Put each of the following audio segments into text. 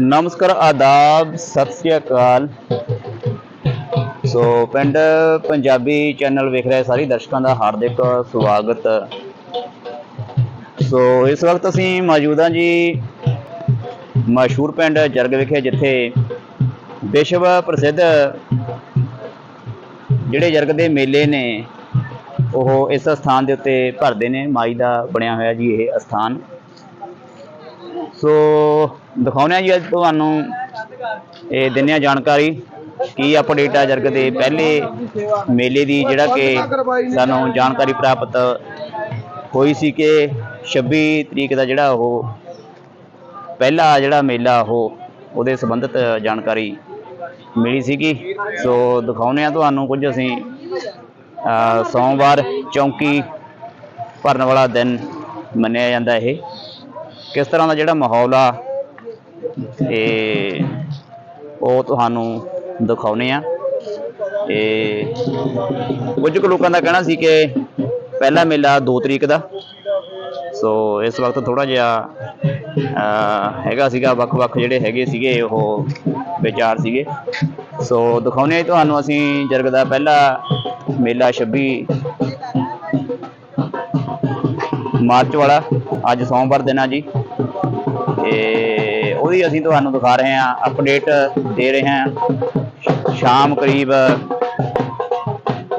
ਨਮਸਕਾਰ, ਆਦਾਬ, ਸਤਿ ਸ੍ਰੀ ਅਕਾਲ। ਸੋ ਪਿੰਡ ਪੰਜਾਬੀ ਚੈਨਲ ਵੇਖ ਰਹੇ ਸਾਰੇ ਦਰਸ਼ਕਾਂ ਦਾ ਹਾਰਦਿਕ ਸਵਾਗਤ। ਸੋ ਇਸ ਵਕਤ ਅਸੀਂ ਮੌਜੂਦ ਹਾਂ ਜੀ ਮਸ਼ਹੂਰ ਪਿੰਡ ਜਰਗ ਵਿਖੇ, ਜਿੱਥੇ ਵਿਸ਼ਵ ਪ੍ਰਸਿੱਧ ਜਿਹੜੇ ਜਰਗ ਦੇ ਮੇਲੇ ਨੇ, ਉਹ ਇਸ ਸਥਾਨ ਦੇ ਉੱਤੇ ਭਰਦੇ ਨੇ। ਮਾਈ ਦਾ ਬਣਿਆ ਹੋਇਆ ਜੀ ਇਹ ਸਥਾਨ ਸੋ ਦਿਖਾਉਂਦੇ ਆ ਜੀ ਅੱਜ ਤੁਹਾਨੂੰ ਇਹ ਦਿੰਨੇ ਆ ਜਾਣਕਾਰੀ ਕੀ ਅਪਡੇਟ ਆ ਜਰਗ ਦੇ ਪਹਿਲੇ ਮੇਲੇ ਦੀ ਜਿਹੜਾ ਕਿ ਸਾਨੂੰ ਜਾਣਕਾਰੀ ਪ੍ਰਾਪਤ ਹੋਈ ਸੀ ਕਿ 26 ਤਰੀਕ ਦਾ ਜਿਹੜਾ ਉਹ ਪਹਿਲਾ ਜਿਹੜਾ ਮੇਲਾ ਉਹ ਉਹਦੇ ਸੰਬੰਧਿਤ ਜਾਣਕਾਰੀ ਮਿਲੀ ਸੀਗੀ। ਸੋ ਦਿਖਾਉਂਦੇ ਆ ਤੁਹਾਨੂੰ ਕੁਝ ਅਸੀਂ ਸੋਮਵਾਰ ਚੌਂਕੀ ਭਰਨ ਵਾਲਾ ਦਿਨ ਮੰਨਿਆ ਜਾਂਦਾ ਇਹ। ਕਿਸ ਤਰ੍ਹਾਂ ਦਾ ਜਿਹੜਾ ਮਾਹੌਲ ਆ, ਤੇ ਉਹ ਤੁਹਾਨੂੰ ਦਿਖਾਉਨੇ ਆ ਤੇ ਕੁਝ ਕੁ ਲੋਕਾਂ ਦਾ ਕਹਿਣਾ ਸੀ ਕਿ ਪਹਿਲਾ ਮੇਲਾ 2 ਤਰੀਕ ਦਾ। ਸੋ ਇਸ ਵਕਤ ਥੋੜਾ ਜਿਹਾ ਹੈਗਾ ਸੀਗਾ, ਵੱਖ-ਵੱਖ ਜਿਹੜੇ ਹੈਗੇ ਸੀਗੇ, ਉਹ ਵਿਚਾਰ ਸੀਗੇ। ਸੋ ਦਿਖਾਉਨੇ ਆ ਤੁਹਾਨੂੰ, ਅਸੀਂ ਜਰਗ ਦਾ ਪਹਿਲਾ ਮੇਲਾ 26 ਮਾਰਚ ਵਾਲਾ, ਅੱਜ ਸੋਮਵਾਰ ਦਿਨ ਆ ਜੀ। ਤੇ ਉਹਦੀ ਅਸੀਂ ਤੁਹਾਨੂੰ ਦਿਖਾ ਰਹੇ ਹਾਂ ਅਪਡੇਟ ਦੇ ਰਹੇ ਹਾਂ। ਸ਼- ਸ਼ਾਮ ਕਰੀਬ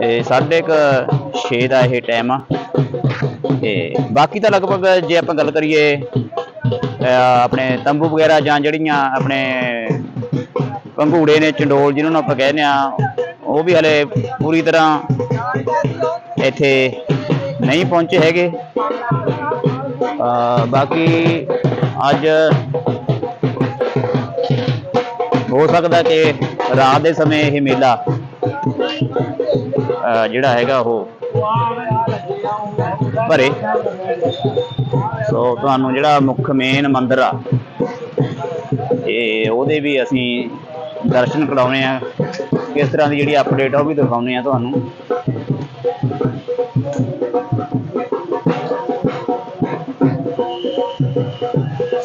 ਇਹ ਸਾਢੇ ਕੁ ਛੇ ਦਾ ਇਹ ਟਾਈਮ ਆ। ਤੇ ਬਾਕੀ ਤਾਂ ਲਗਭਗ ਜੇ ਆਪਾਂ ਗੱਲ ਕਰੀਏ, ਅਹ ਆਪਣੇ ਤੰਬੂ ਵਗੈਰਾ ਜਾਂ ਜਿਹੜੀਆਂ ਆਪਣੇ ਪੰਘੂੜੇ ਨੇ, ਚੰਡੋਲ ਜਿਹਨੂੰ ਆਪਾਂ ਕਹਿੰਦੇ ਆ ਉਹ ਵੀ ਹਲੇ ਪੂਰੀ ਤਰ੍ਹਾਂ ਇੱਥੇ ਨਹੀਂ ਪਹੁੰਚੇ ਹੈਗੇ। ਅਹ ਬਾਕੀ ਅੱਜ ਹੋ ਸਕਦਾ ਕਿ ਰਾਤ ਦੇ ਸਮੇਂ ਇਹ ਮੇਲਾ ਜਿਹੜਾ ਹੈਗਾ ਉਹ ਭਰੇ। ਸੋ ਤੁਹਾਨੂੰ ਜਿਹੜਾ ਮੁੱਖ ਮੇਨ ਮੰਦਿਰ ਆ ਇਹ ਉਹਦੇ ਵੀ ਅਸੀਂ ਦਰਸ਼ਨ ਕਰਾਉਣੇ ਆ। ਕਿਸ ਤਰ੍ਹਾਂ ਦੀ ਜਿਹੜੀ ਅਪਡੇਟ ਆ ਉਹ ਵੀ ਦਿਖਾਉਣੇ ਆ ਤੁਹਾਨੂੰ।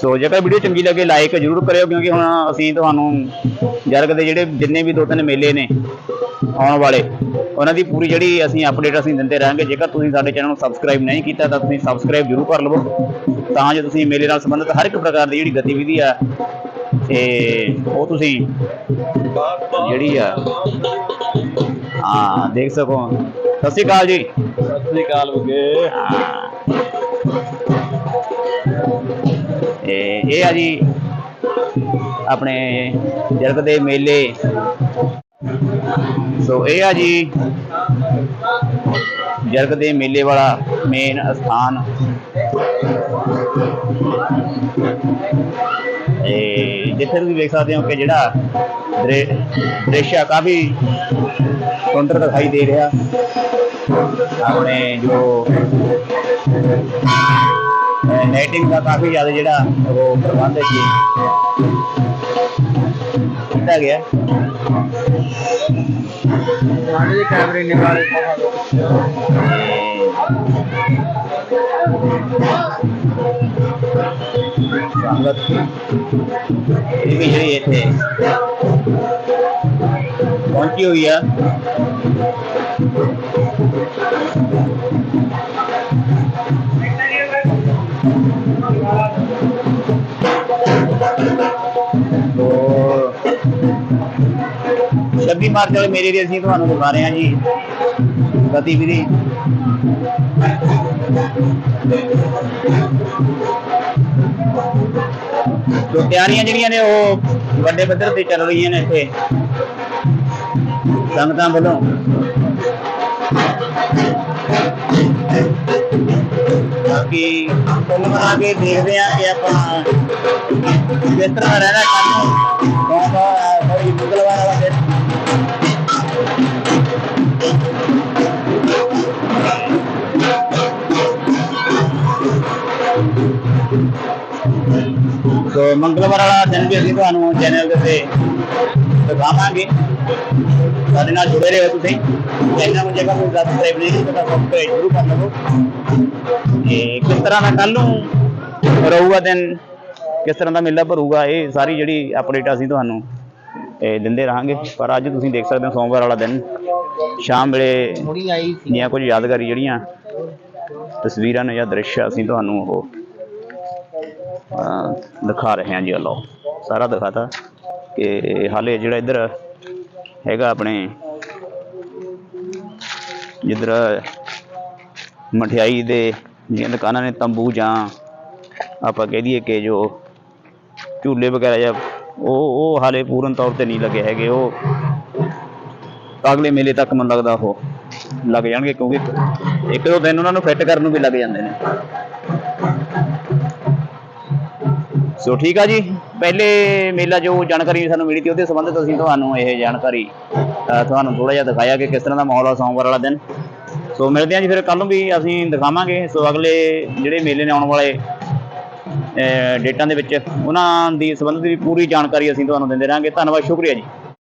ਸੋ ਜੇਕਰ ਵੀਡੀਓ ਚੰਗੀ ਲੱਗੇ ਲਾਈਕ ਜ਼ਰੂਰ ਕਰਿਓ ਕਿਉਂਕਿ ਹੁਣ ਅਸੀਂ ਤੁਹਾਨੂੰ ਜਰਗ ਦੇ ਜਿਹੜੇ ਜਿੰਨੇ ਵੀ ਦੋ ਤਿੰਨ ਮੇਲੇ ਨੇ ਆਉਣ ਵਾਲੇ ਉਹਨਾਂ ਦੀ ਪੂਰੀ ਜਿਹੜੀ ਅਸੀਂ ਅਪਡੇਟ ਅਸੀਂ ਦਿੰਦੇ ਰਹਾਂਗੇ। ਜੇਕਰ ਤੁਸੀਂ ਸਾਡੇ ਚੈਨਲ ਨੂੰ ਸਬਸਕ੍ਰਾਈਬ ਨਹੀਂ ਕੀਤਾ ਤਾਂ ਤੁਸੀਂ ਸਬਸਕ੍ਰਾਈਬ ਜ਼ਰੂਰ ਕਰ ਲਵੋ। ਤਾਂ ਜੋ ਤੁਸੀਂ ਮੇਲੇ ਨਾਲ ਸੰਬੰਧਿਤ ਹਰ ਇੱਕ ਪ੍ਰਕਾਰ ਦੀ ਜਿਹੜੀ ਗਤੀਵਿਧੀ ਆ ਤੇ ਉਹ ਤੁਸੀਂ ਜਿਹੜੀ ਆ ਹਾਂ ਦੇਖ ਸਕੋ। ਸਤਿ ਸ਼੍ਰੀ ਅਕਾਲ ਜੀ। ਸਤਿ ਸ੍ਰੀ ਅਕਾਲ ਬੁਗੇ ਹਾਂ। ਤੇ ਇਹ ਆ ਜੀ ਆਪਣੇ ਜਰਗ ਦੇ ਮੇਲੇ। ਸੋ ਇਹ ਆ ਜੀ ਜਰਗ ਦੇ ਮੇਲੇ ਵਾਲਾ ਮੇਨ ਸਥਾਨ। ਇਹ ਜਿੱਥੇ ਤੁਸੀਂ ਵੇਖ ਸਕਦੇ ਹੋ ਕਿ ਜਿਹੜਾ ਦ੍ਰਿ- ਦ੍ਰਿਸ਼ ਆ, ਕਾਫੀ ਸੁੰਦਰ ਦਿਖਾਈ ਦੇ ਰਿਹਾ। ਆਪਣੇ ਜੋ ਨੈਟਿੰਗ ਦਾ ਕਾਫੀ ਜ਼ਿਆਦਾ ਜਿਹੜਾ ਉਹ ਪ੍ਰਬੰਧ ਹੈ ਜੀ। ਕੀਤਾ ਗਿਆ। ਸਾਡੇ ਦੇ ਕੈਮਰੇ ਨਿਕਾਲੇ ਸੰਗਤ ਇਹ ਵੀ ਜਿਹੜੀ ਇੱਥੇ ਪਹੁੰਚੀ ਹੋਈ ਆ। 26 ਮਾਰਚ ਵਾਲੇ ਮੇਰੇ ਦੀ ਅਸੀਂ ਤੁਹਾਨੂੰ ਦਿਖਾ ਰਹੇ ਹਾਂ ਜੀ। ਗਤੀਵਿਧੀ। ਜੋ ਤਿਆਰੀਆਂ ਜਿਹੜੀਆਂ ਨੇ ਉਹ ਵੱਡੇ ਪੱਧਰ ਤੇ ਚੱਲ ਰਹੀਆਂ ਨੇ ਇੱਥੇ। ਸੰਗਤਾਂ ਵੱਲੋਂ। ਬਾਕੀ ਕੁੱਲ ਮਿਲਾ ਕੇ ਦੇਖਦੇ ਆ ਕਿ ਆਪਾਂ ਕਿਸ ਤਰ੍ਹਾਂ ਰਹਿਣਾ ਕੰਮ ਸੋਮਵਾਰ ਕੋਈ ਸੋ ਮੰਗਲਵਾਰ ਵਾਲਾ ਦਿਨ ਵੀ ਅਸੀਂ ਤੁਹਾਨੂੰ ਚੈਨਲ ਦੇ ਉੱਤੇ ਦਿਖਾਵਾਂਗੇ। ਸਾਡੇ ਨਾਲ ਜੁੜੇ ਰਹੋ ਤੁਸੀਂ। ਚੈਨਲ ਨੂੰ ਜੇਕਰ ਕੋਈ ਸਬਸਕ੍ਰਾਈਬ ਨਹੀਂ ਕੀਤਾ ਤਾਂ ਸਬਸਕ੍ਰਾਈਬ ਜ਼ਰੂਰ ਕਰ ਲਵੋ। ਇਹ ਕਿਸ ਤਰ੍ਹਾਂ ਦਾ ਕੱਲ ਨੂੰ ਰਹੂਗਾ ਦਿਨ? ਕਿਸ ਤਰ੍ਹਾਂ ਦਾ ਮੇਲਾ ਭਰੂਗਾ? ਇਹ ਸਾਰੀ ਜਿਹੜੀ ਅਪਡੇਟ ਅਸੀਂ ਤੁਹਾਨੂੰ ਇਹ ਦਿੰਦੇ ਰਹਾਂਗੇ। ਪਰ ਅੱਜ ਤੁਸੀਂ ਦੇਖ ਸਕਦੇ ਹੋ ਸੋਮਵਾਰ ਵਾਲਾ ਦਿਨ। ਸ਼ਾਮ ਵੇਲੇ ਹੁਣੀ ਆਈ ਸੀ। ਦੀਆਂ ਕੁਝ ਯਾਦਗਾਰੀ ਜਿਹੜੀਆਂ ਤਸਵੀਰਾਂ ਨੇ ਜਾਂ ਦ੍ਰਿਸ਼ ਅਸੀਂ ਤੁਹਾਨੂੰ ਉਹ ਦਿਖਾ ਰਹੇ ਹਾਂ ਜੀ ਲਓ ਸਾਰਾ ਦਿਖਾਤਾ ਕਿ ਹਾਲੇ ਜਿਹੜਾ ਇੱਧਰ ਹੈਗਾ ਆਪਣੇ, ਜਿੱਧਰ ਮਠਿਆਈ ਦੇ ਜਿਹੜੀਆਂ ਦੁਕਾਨਾਂ ਨੇ, ਤੰਬੂ ਜਾਂ ਆਪਾਂ ਕਹਿ ਦਈਏ ਕਿ ਜੋ ਝੂਲੇ ਵਗੈਰਾ ਜਾਂ ਉਹ ਉਹ ਹਾਲੇ ਪੂਰਨ ਤੌਰ ਤੇ ਨਹੀਂ ਲੱਗੇ ਹੈਗੇ। ਉਹ ਅਗਲੇ ਮੇਲੇ ਤੱਕ ਮੈਨੂੰ ਲੱਗਦਾ ਉਹ ਲੱਗ ਜਾਣਗੇ, ਕਿਉਂਕਿ ਇੱਕ ਦੋ ਦਿਨ ਉਹਨਾਂ ਨੂੰ ਫਿੱਟ ਕਰਨ ਨੂੰ ਵੀ ਲੱਗ ਜਾਂਦੇ ਨੇ। ਸੋ ਠੀਕ ਆ ਜੀ। ਪਹਿਲੇ ਮੇਲਾ ਜੋ ਜਾਣਕਾਰੀ ਸਾਨੂੰ ਮਿਲੀ ਸੀ, ਉਹਦੇ ਸੰਬੰਧਿਤ ਅਸੀਂ ਤੁਹਾਨੂੰ ਇਹ ਜਾਣਕਾਰੀ ਤੁਹਾਨੂੰ ਥੋੜਾ ਜਿਹਾ ਦਿਖਾਇਆ ਕਿ ਕਿਸ ਤਰ੍ਹਾਂ ਦਾ ਮਾਹੌਲ ਆ ਸੋਮਵਾਰ ਵਾਲਾ ਦਿਨ। ਸੋ ਮਿਲਦੇ ਹਾਂ ਜੀ ਫਿਰ ਕੱਲ ਨੂੰ ਵੀ ਅਸੀਂ ਦਿਖਾਵਾਂਗੇ। ਸੋ ਅਗਲੇ ਜਿਹੜੇ ਮੇਲੇ ਨੇ ਆਉਣ ਵਾਲੇ ਡੇਟਾਂ ਦੇ ਵਿੱਚ, ਉਹਨਾਂ ਦੀ ਸੰਬੰਧਿਤ ਵੀ ਪੂਰੀ ਜਾਣਕਾਰੀ ਅਸੀਂ ਤੁਹਾਨੂੰ ਦਿੰਦੇ ਰਹਾਂਗੇ। ਧੰਨਵਾਦ, ਸ਼ੁਕਰੀਆ ਜੀ।